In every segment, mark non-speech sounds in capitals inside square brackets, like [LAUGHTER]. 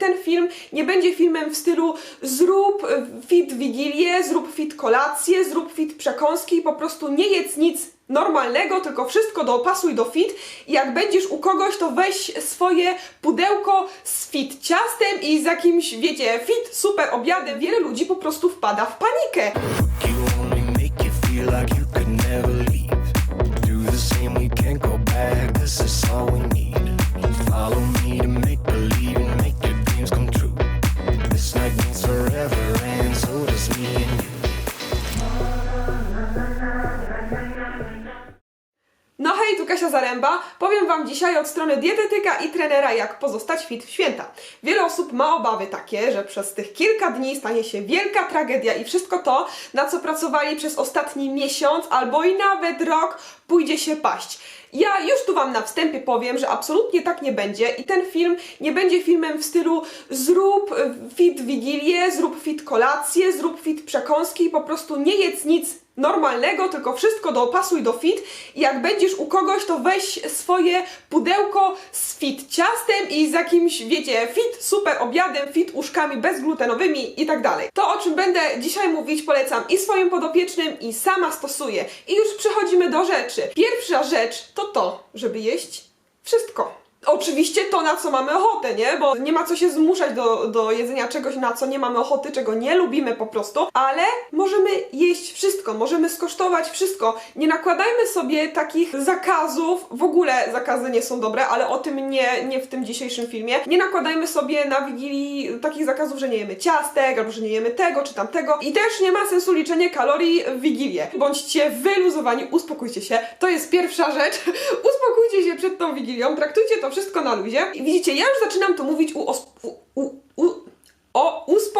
ten film nie będzie filmem w stylu zrób fit wigilię, zrób fit kolację, zrób fit przekąski, po prostu nie jedz nic normalnego, tylko wszystko dopasuj do fit. I jak będziesz u kogoś, to weź swoje pudełko z fit ciastem i z jakimś, wiecie, fit super obiadem. Wiele ludzi po prostu wpada w panikę. You only Powiem Wam dzisiaj od strony dietetyka i trenera, jak pozostać fit w święta. Wiele osób ma obawy takie, że przez tych kilka dni stanie się wielka tragedia i wszystko to, na co pracowali przez ostatni miesiąc albo i nawet rok, pójdzie się paść. Ja już tu Wam na wstępie powiem, że absolutnie tak nie będzie i ten film nie będzie filmem w stylu zrób fit wigilię, zrób fit kolację, zrób fit przekąski, po prostu nie jedz nic normalnego, tylko wszystko dopasuj do fit i jak będziesz u kogoś, to weź swoje pudełko z fit ciastem i z jakimś, wiecie, fit super obiadem, fit uszkami bezglutenowymi i tak dalej. To, o czym będę dzisiaj mówić, polecam i swoim podopiecznym, i sama stosuję. I już przechodzimy do rzeczy. Pierwsza rzecz to to, żeby jeść wszystko. Oczywiście to, na co mamy ochotę, nie? Bo nie ma co się zmuszać do, do jedzenia czegoś, na co nie mamy ochoty, czego nie lubimy po prostu, ale możemy jeść wszystko, możemy skosztować wszystko. Nie nakładajmy sobie takich zakazów, w ogóle zakazy nie są dobre, ale o tym nie, nie w tym dzisiejszym filmie. Nie nakładajmy sobie na Wigilii takich zakazów, że nie jemy ciastek, albo że nie jemy tego czy tamtego. I też nie ma sensu liczenie kalorii w Wigilię. Bądźcie wyluzowani, uspokójcie się. To jest pierwsza rzecz. [LAUGHS] Uspokójcie się przed tą Wigilią, traktujcie to wszystko na luzie. I widzicie, ja już zaczynam to mówić u, os- u, u,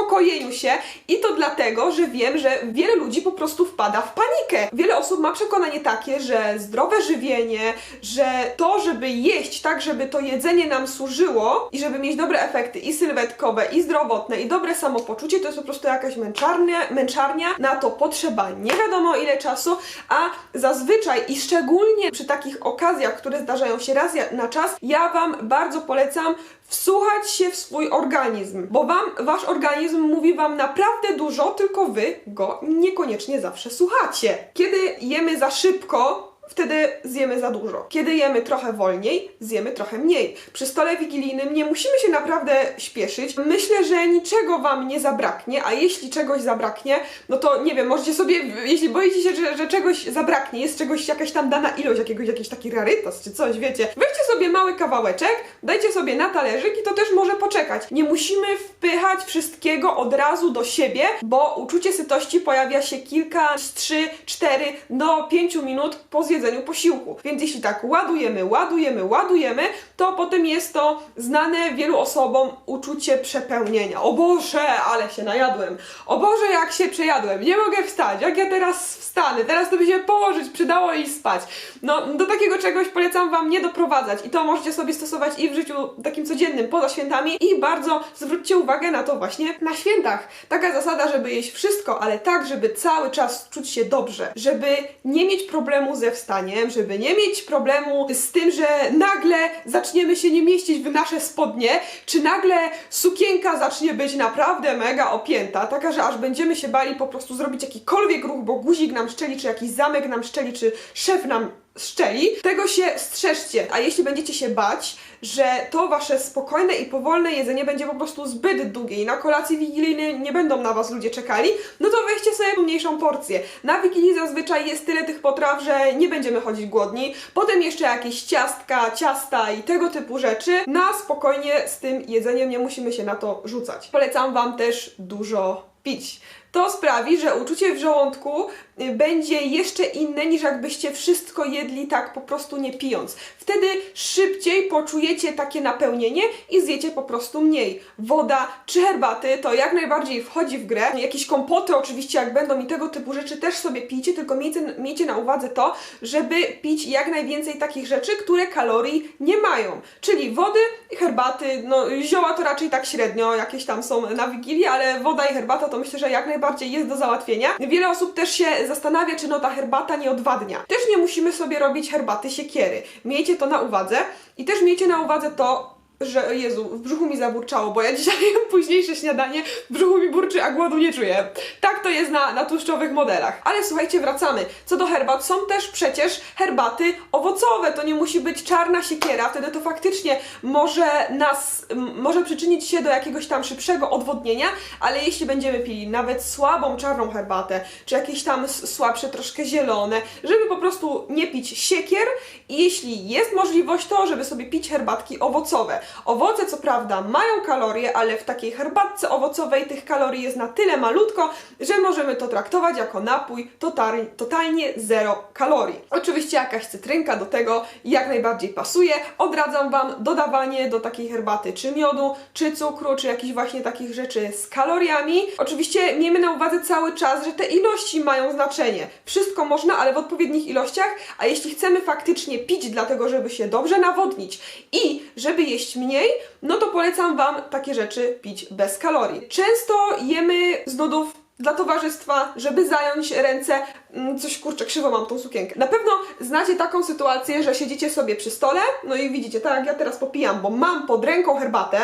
uspokojeniu się i to dlatego, że wiem, że wiele ludzi po prostu wpada w panikę. Wiele osób ma przekonanie takie, że zdrowe żywienie, że to, żeby jeść tak, żeby to jedzenie nam służyło i żeby mieć dobre efekty i sylwetkowe, i zdrowotne, i dobre samopoczucie, to jest po prostu jakaś męczarnia, męczarnia. Na to potrzeba nie wiadomo ile czasu, a zazwyczaj i szczególnie przy takich okazjach, które zdarzają się raz na czas, ja Wam bardzo polecam wsłuchać się w swój organizm, bo wam, wasz organizm mówi wam naprawdę dużo, tylko wy go niekoniecznie zawsze słuchacie. Kiedy jemy za szybko, wtedy zjemy za dużo. Kiedy jemy trochę wolniej, zjemy trochę mniej. Przy stole wigilijnym nie musimy się naprawdę śpieszyć. Myślę, że niczego wam nie zabraknie, a jeśli czegoś zabraknie, no to nie wiem, możecie sobie, jeśli boicie się, że, że czegoś zabraknie, jest czegoś jakaś tam dana ilość, jakiegoś jakiś taki rarytas czy coś, wiecie, weźcie sobie mały kawałeczek, dajcie sobie na talerzyk i to też może poczekać. Nie musimy wpychać wszystkiego od razu do siebie, bo uczucie sytości pojawia się kilka, trzy, cztery do pięciu minut po zjedzeniu posiłku. Więc jeśli tak ładujemy, ładujemy, ładujemy, to potem jest to znane wielu osobom uczucie przepełnienia. O Boże, ale się najadłem. O Boże, jak się przejadłem. Nie mogę wstać. Jak ja teraz wstanę? Teraz to by się położyć, przydało i spać. No, do takiego czegoś polecam Wam nie doprowadzać. I to możecie sobie stosować i w życiu takim codziennym, poza świętami. I bardzo zwróćcie uwagę na to właśnie na świętach. Taka zasada, żeby jeść wszystko, ale tak, żeby cały czas czuć się dobrze. Żeby nie mieć problemu ze wstaniem, żeby nie mieć problemu z tym, że nagle zaczniemy się nie mieścić w nasze spodnie, czy nagle sukienka zacznie być naprawdę mega opięta, taka, że aż będziemy się bali po prostu zrobić jakikolwiek ruch, bo guzik nam szczeli, czy jakiś zamek nam szczeli, czy szef nam szczeli. Tego się strzeżcie. A jeśli będziecie się bać, że to wasze spokojne i powolne jedzenie będzie po prostu zbyt długie i na kolacji wigilijnej nie będą na was ludzie czekali, no to weźcie sobie mniejszą porcję. Na Wigilii zazwyczaj jest tyle tych potraw, że nie będziemy chodzić głodni. Potem jeszcze jakieś ciastka, ciasta i tego typu rzeczy. Na spokojnie z tym jedzeniem nie musimy się na to rzucać. Polecam wam też dużo pić. To sprawi, że uczucie w żołądku będzie jeszcze inne niż jakbyście wszystko jedli tak po prostu nie pijąc. Wtedy szybciej poczujecie takie napełnienie i zjecie po prostu mniej. Woda czy herbaty to jak najbardziej wchodzi w grę. Jakieś kompoty oczywiście jak będą i tego typu rzeczy też sobie pijcie, tylko miejcie, miejcie na uwadze to, żeby pić jak najwięcej takich rzeczy, które kalorii nie mają. Czyli wody herbaty, no zioła to raczej tak średnio, jakieś tam są na Wigilię, ale woda i herbata to myślę, że jak najbardziej jest do załatwienia. Wiele osób też się zastanawia, czy no ta herbata nie odwadnia. Też nie musimy sobie robić herbaty siekiery. Miejcie to na uwadze i też miejcie na uwadze to, że Jezu, w brzuchu mi zaburczało, bo ja dzisiaj [LAUGHS] późniejsze śniadanie, w brzuchu mi burczy, a głodu nie czuję. Tak to jest na, na tłuszczowych modelach. Ale słuchajcie, wracamy. Co do herbat, są też przecież herbaty owocowe. To nie musi być czarna siekiera, wtedy to faktycznie może nas, może przyczynić się do jakiegoś tam szybszego odwodnienia, ale jeśli będziemy pili nawet słabą czarną herbatę, czy jakieś tam słabsze troszkę zielone, żeby po prostu nie pić siekier i jeśli jest możliwość to, żeby sobie pić herbatki owocowe. Owoce co prawda mają kalorie, ale w takiej herbatce owocowej tych kalorii jest na tyle malutko, że możemy to traktować jako napój total, totalnie zero kalorii. Oczywiście jakaś cytrynka do tego jak najbardziej pasuje. Odradzam Wam dodawanie do takiej herbaty czy miodu, czy cukru, czy jakichś właśnie takich rzeczy z kaloriami. Oczywiście miejmy na uwadze cały czas, że te ilości mają znaczenie. Wszystko można, ale w odpowiednich ilościach, a jeśli chcemy faktycznie pić dlatego, żeby się dobrze nawodnić i żeby jeść mniej, no to polecam Wam takie rzeczy pić bez kalorii. Często jemy z nudów dla towarzystwa, żeby zająć ręce. Mm, Coś kurczę, krzywo mam tą sukienkę. Na pewno znacie taką sytuację, że siedzicie sobie przy stole, no i widzicie, tak jak ja teraz popijam, bo mam pod ręką herbatę.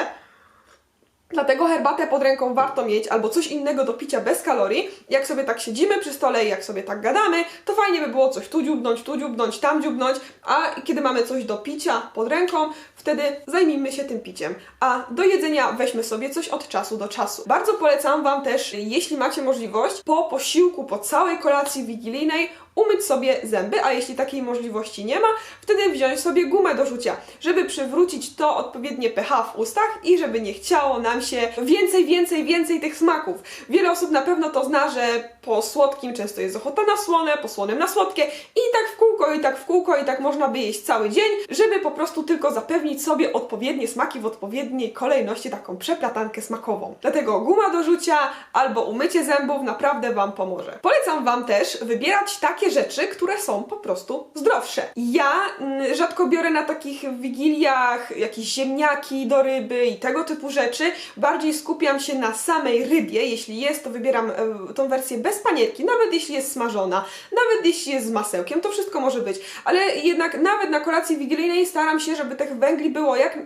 Dlatego herbatę pod ręką warto mieć albo coś innego do picia bez kalorii. Jak sobie tak siedzimy przy stole i jak sobie tak gadamy, to fajnie by było coś tu dziubnąć, tu dziubnąć, tam dziubnąć, a kiedy mamy coś do picia pod ręką, wtedy zajmijmy się tym piciem. A do jedzenia weźmy sobie coś od czasu do czasu. Bardzo polecam Wam też, jeśli macie możliwość, po posiłku, po całej kolacji wigilijnej umyć sobie zęby, a jeśli takiej możliwości nie ma, wtedy wziąć sobie gumę do rzucia, żeby przywrócić to odpowiednie pH w ustach i żeby nie chciało nam się więcej, więcej, więcej tych smaków. Wiele osób na pewno to zna, że po słodkim często jest ochota na słone, po słonym na słodkie i tak w kółko, i tak w kółko, i tak można by jeść cały dzień, żeby po prostu tylko zapewnić sobie odpowiednie smaki w odpowiedniej kolejności, taką przeplatankę smakową. Dlatego guma do rzucia albo umycie zębów naprawdę Wam pomoże. Polecam Wam też wybierać takie rzeczy, które są po prostu zdrowsze. Ja mm, rzadko biorę na takich wigiliach jakieś ziemniaki do ryby i tego typu rzeczy. Bardziej skupiam się na samej rybie. Jeśli jest, to wybieram e, tą wersję bez panierki, nawet jeśli jest smażona, nawet jeśli jest z masełkiem, to wszystko może być. Ale jednak nawet na kolacji wigilijnej staram się, żeby tych węgli było jak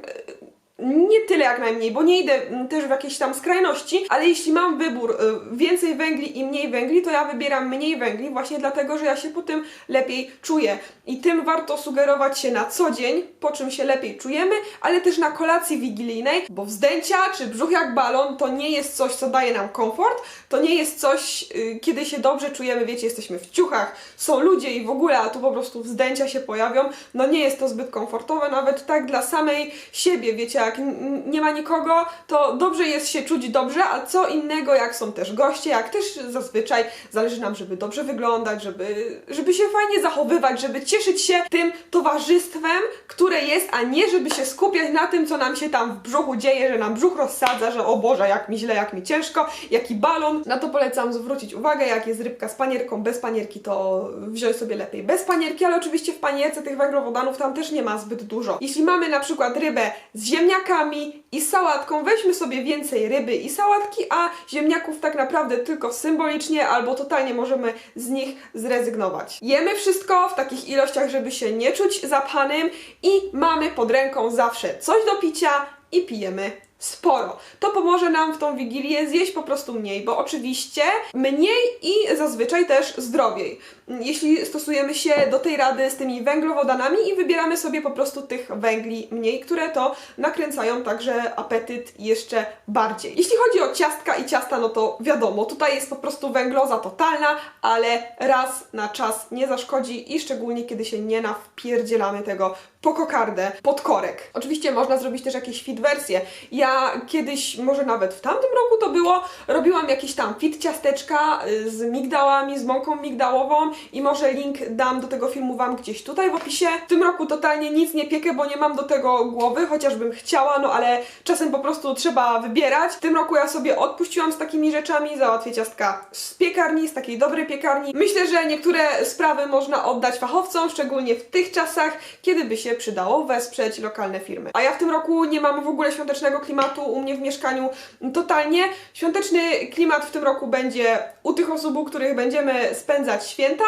nie tyle jak najmniej, bo nie idę mm, też w jakieś tam skrajności, ale jeśli mam wybór y, więcej węgli i mniej węgli, to ja wybieram mniej węgli właśnie dlatego, że ja się po tym lepiej czuję. I tym warto sugerować się na co dzień, po czym się lepiej czujemy, ale też na kolacji wigilijnej, bo wzdęcia czy brzuch jak balon to nie jest coś, co daje nam komfort, to nie jest coś, y, kiedy się dobrze czujemy, wiecie, jesteśmy w ciuchach, są ludzie i w ogóle, a tu po prostu wzdęcia się pojawią, no nie jest to zbyt komfortowe, nawet tak dla samej siebie, wiecie, jak nie ma nikogo, to dobrze jest się czuć dobrze, a co innego, jak są też goście, jak też zazwyczaj zależy nam, żeby dobrze wyglądać, żeby, żeby się fajnie zachowywać, żeby cieszyć się tym towarzystwem, które jest, a nie żeby się skupiać na tym, co nam się tam w brzuchu dzieje, że nam brzuch rozsadza, że o Boże, jak mi źle, jak mi ciężko, jaki balon. Na to polecam zwrócić uwagę, jak jest rybka z panierką, bez panierki, to wziąć sobie lepiej bez panierki, ale oczywiście w panierce tych węglowodanów tam też nie ma zbyt dużo. Jeśli mamy na przykład rybę z ziemniakami i sałatką, weźmy sobie więcej ryby i sałatki, a ziemniaków tak naprawdę tylko symbolicznie albo totalnie możemy z nich zrezygnować. Jemy wszystko w takich ilościach, żeby się nie czuć zapchanym i mamy pod ręką zawsze coś do picia i pijemy sporo. To pomoże nam w tą wigilię zjeść po prostu mniej, bo oczywiście mniej i zazwyczaj też zdrowiej. Jeśli stosujemy się do tej rady z tymi węglowodanami i wybieramy sobie po prostu tych węgli mniej, które to nakręcają także apetyt jeszcze bardziej. Jeśli chodzi o ciastka i ciasta, no to wiadomo, tutaj jest po prostu węgloza totalna, ale raz na czas nie zaszkodzi i szczególnie kiedy się nie nawpierdzielamy tego po kokardę, pod korek. Oczywiście można zrobić też jakieś fit wersje. Ja kiedyś, może nawet w tamtym roku to było, robiłam jakieś tam fit ciasteczka y, z migdałami, z mąką migdałową i może link dam do tego filmu Wam gdzieś tutaj w opisie. W tym roku totalnie nic nie piekę, bo nie mam do tego głowy, chociażbym chciała, no ale czasem po prostu trzeba wybierać. W tym roku ja sobie odpuściłam z takimi rzeczami, załatwię ciastka z piekarni, z takiej dobrej piekarni. Myślę, że niektóre sprawy można oddać fachowcom, szczególnie w tych czasach, kiedy by się przydało wesprzeć lokalne firmy. A ja w tym roku nie mam w ogóle świątecznego klimatu u mnie w mieszkaniu totalnie. Świąteczny klimat w tym roku będzie u tych osób, u których będziemy spędzać święta,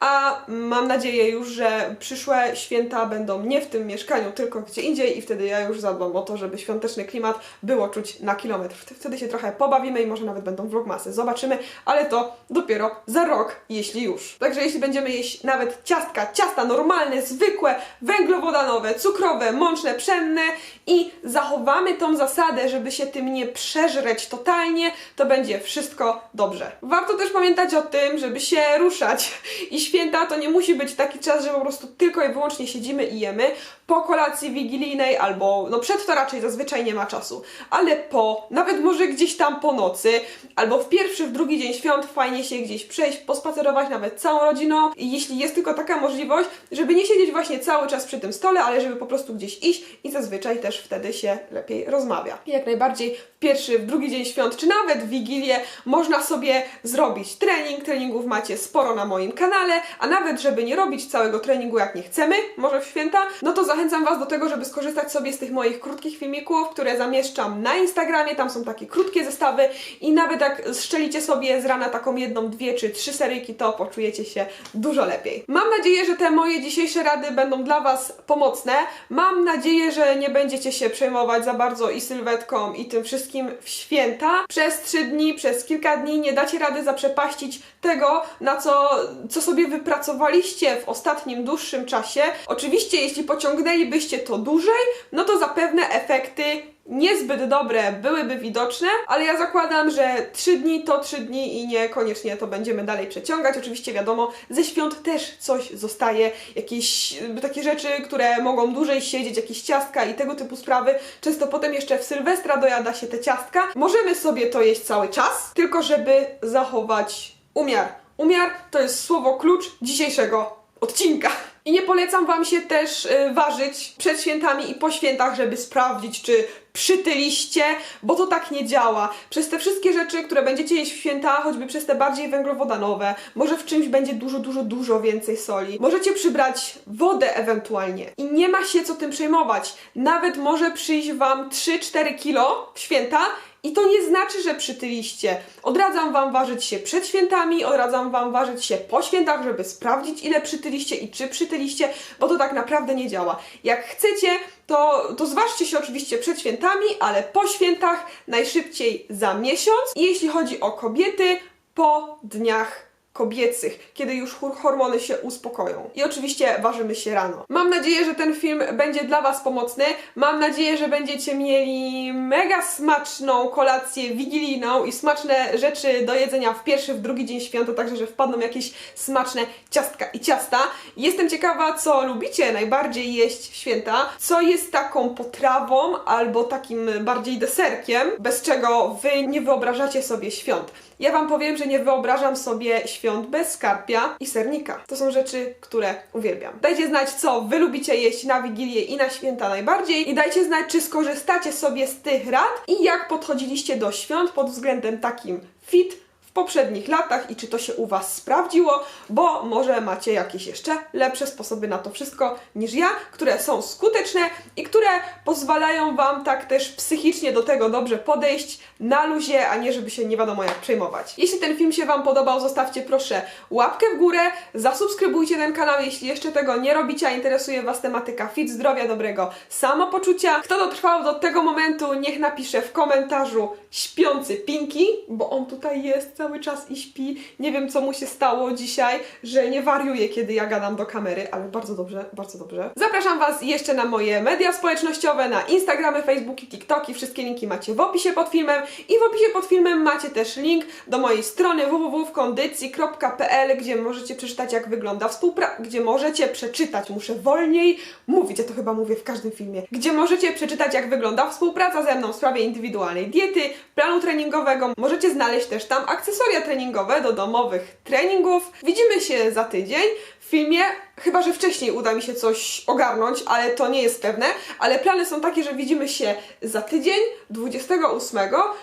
a mam nadzieję już, że przyszłe święta będą nie w tym mieszkaniu, tylko gdzie indziej i wtedy ja już zadbam o to, żeby świąteczny klimat było czuć na kilometr. Wt- Wtedy się trochę pobawimy i może nawet będą vlogmasy. Zobaczymy, ale to dopiero za rok, jeśli już. Także jeśli będziemy jeść nawet ciastka, ciasta normalne, zwykłe, węglowodanowe, cukrowe, mączne, pszenne i zachowamy tą zasadę, żeby się tym nie przeżreć totalnie, to będzie wszystko dobrze. Warto też pamiętać o tym, żeby się ruszać i święta to nie musi być taki czas, że po prostu tylko i wyłącznie siedzimy i jemy. Po kolacji wigilijnej albo no przed to raczej zazwyczaj nie ma czasu, ale po, nawet może gdzieś tam po nocy, albo w pierwszy, w drugi dzień świąt fajnie się gdzieś przejść, pospacerować nawet całą rodziną i jeśli jest tylko taka możliwość, żeby nie siedzieć właśnie cały czas przy tym stole, ale żeby po prostu gdzieś iść i zazwyczaj też wtedy się lepiej rozmawia. I jak najbardziej w pierwszy, w drugi dzień świąt, czy nawet w Wigilię można sobie zrobić trening. Treningów macie sporo na moim kanale, a nawet żeby nie robić całego treningu jak nie chcemy, może w święta, no to zachęcam Was do tego, żeby skorzystać sobie z tych moich krótkich filmików, które zamieszczam na Instagramie, tam są takie krótkie zestawy i nawet jak strzelicie sobie z rana taką jedną, dwie czy trzy seryjki, to poczujecie się dużo lepiej. Mam nadzieję, że te moje dzisiejsze rady będą dla Was pomocne. Mam nadzieję, że nie będziecie się przejmować za bardzo i sylwetką i tym wszystkim w święta. Przez trzy dni, przez kilka dni nie dacie rady zaprzepaścić tego, na co, co sobie wypracowaliście w ostatnim dłuższym czasie. Oczywiście, jeśli pociągnęlibyście to dłużej, no to zapewne efekty niezbyt dobre byłyby widoczne, ale ja zakładam, że 3 dni to 3 dni i niekoniecznie to będziemy dalej przeciągać. Oczywiście wiadomo, ze świąt też coś zostaje, jakieś takie rzeczy, które mogą dłużej siedzieć, jakieś ciastka i tego typu sprawy. Często potem jeszcze w Sylwestra dojada się te ciastka. Możemy sobie to jeść cały czas, tylko żeby zachować umiar. Umiar to jest słowo klucz dzisiejszego odcinka. I nie polecam Wam się też y, ważyć przed świętami i po świętach, żeby sprawdzić, czy przytyliście, bo to tak nie działa. Przez te wszystkie rzeczy, które będziecie jeść w święta, choćby przez te bardziej węglowodanowe, może w czymś będzie dużo, dużo, dużo więcej soli. Możecie przybrać wodę ewentualnie i nie ma się co tym przejmować. Nawet może przyjść Wam 3-4 kilo w święta i to nie znaczy, że przytyliście. Odradzam Wam ważyć się przed świętami, odradzam Wam ważyć się po świętach, żeby sprawdzić, ile przytyliście i czy przytyliście, bo to tak naprawdę nie działa. Jak chcecie, to, to zważcie się oczywiście przed świętami, ale po świętach najszybciej za miesiąc. I jeśli chodzi o kobiety, po dniach kobiecych, kiedy już hor- hormony się uspokoją. I oczywiście ważymy się rano. Mam nadzieję, że ten film będzie dla Was pomocny. Mam nadzieję, że będziecie mieli mega smaczną kolację wigilijną i smaczne rzeczy do jedzenia w pierwszy, w drugi dzień świąt, także że wpadną jakieś smaczne ciastka i ciasta. Jestem ciekawa, co lubicie najbardziej jeść w święta, co jest taką potrawą albo takim bardziej deserkiem, bez czego Wy nie wyobrażacie sobie świąt. Ja Wam powiem, że nie wyobrażam sobie świąt bez skarpia i sernika. To są rzeczy, które uwielbiam. Dajcie znać, co Wy lubicie jeść na Wigilię i na święta najbardziej i dajcie znać, czy skorzystacie sobie z tych rad i jak podchodziliście do świąt pod względem takim fit, w poprzednich latach i czy to się u Was sprawdziło, bo może macie jakieś jeszcze lepsze sposoby na to wszystko niż ja, które są skuteczne i które pozwalają Wam tak też psychicznie do tego dobrze podejść na luzie, a nie żeby się nie wiadomo jak przejmować. Jeśli ten film się Wam podobał, zostawcie proszę łapkę w górę, zasubskrybujcie ten kanał, jeśli jeszcze tego nie robicie, a interesuje Was tematyka fit, zdrowia, dobrego samopoczucia. Kto dotrwał do tego momentu, niech napisze w komentarzu śpiący Pinki, bo on tutaj jest cały czas i śpi. Nie wiem, co mu się stało dzisiaj, że nie wariuje, kiedy ja gadam do kamery, ale bardzo dobrze, bardzo dobrze. Zapraszam Was jeszcze na moje media społecznościowe, na Instagramy, Facebooki, TikToki. Wszystkie linki macie w opisie pod filmem i w opisie pod filmem macie też link do mojej strony www.kondycji.pl, gdzie możecie przeczytać, jak wygląda współpraca, gdzie możecie przeczytać, muszę wolniej mówić, ja to chyba mówię w każdym filmie, gdzie możecie przeczytać, jak wygląda współpraca ze mną w sprawie indywidualnej diety, planu treningowego. Możecie znaleźć też tam akcesoria treningowe do domowych treningów. Widzimy się za tydzień w filmie chyba że wcześniej uda mi się coś ogarnąć, ale to nie jest pewne. Ale plany są takie, że widzimy się za tydzień, 28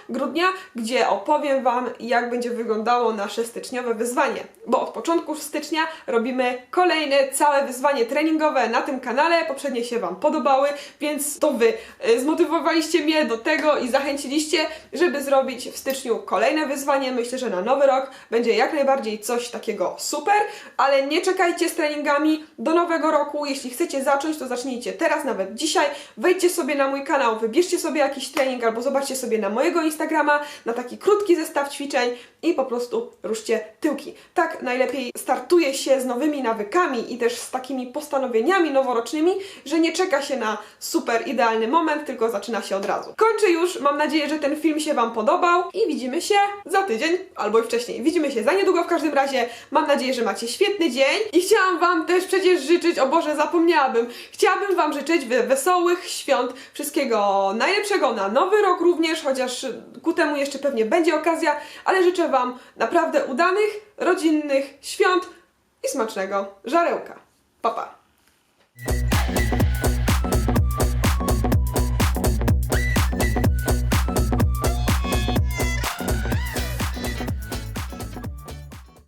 grudnia, gdzie opowiem Wam, jak będzie wyglądało nasze styczniowe wyzwanie. Bo od początku stycznia robimy kolejne całe wyzwanie treningowe na tym kanale. Poprzednie się Wam podobały, więc to Wy y, zmotywowaliście mnie do tego i zachęciliście, żeby zrobić w styczniu kolejne wyzwanie. Myślę, że na nowy rok będzie jak najbardziej coś takiego super, ale nie czekajcie z treningami do nowego roku. Jeśli chcecie zacząć, to zacznijcie teraz, nawet dzisiaj. Wejdźcie sobie na mój kanał, wybierzcie sobie jakiś trening albo zobaczcie sobie na mojego Instagrama na taki krótki zestaw ćwiczeń i po prostu ruszcie tyłki. Tak najlepiej startuje się z nowymi nawykami i też z takimi postanowieniami noworocznymi, że nie czeka się na super idealny moment, tylko zaczyna się od razu. Kończę już, mam nadzieję, że ten film się Wam podobał i widzimy się za tydzień albo i wcześniej. Widzimy się za niedługo w każdym razie. Mam nadzieję, że macie świetny dzień i chciałam Wam też przecież życzyć, o Boże, zapomniałabym, chciałabym Wam życzyć we- wesołych świąt, wszystkiego najlepszego na nowy rok również, chociaż ku temu jeszcze pewnie będzie okazja, ale życzę Wam naprawdę udanych, rodzinnych świąt i smacznego żarełka. Pa, pa.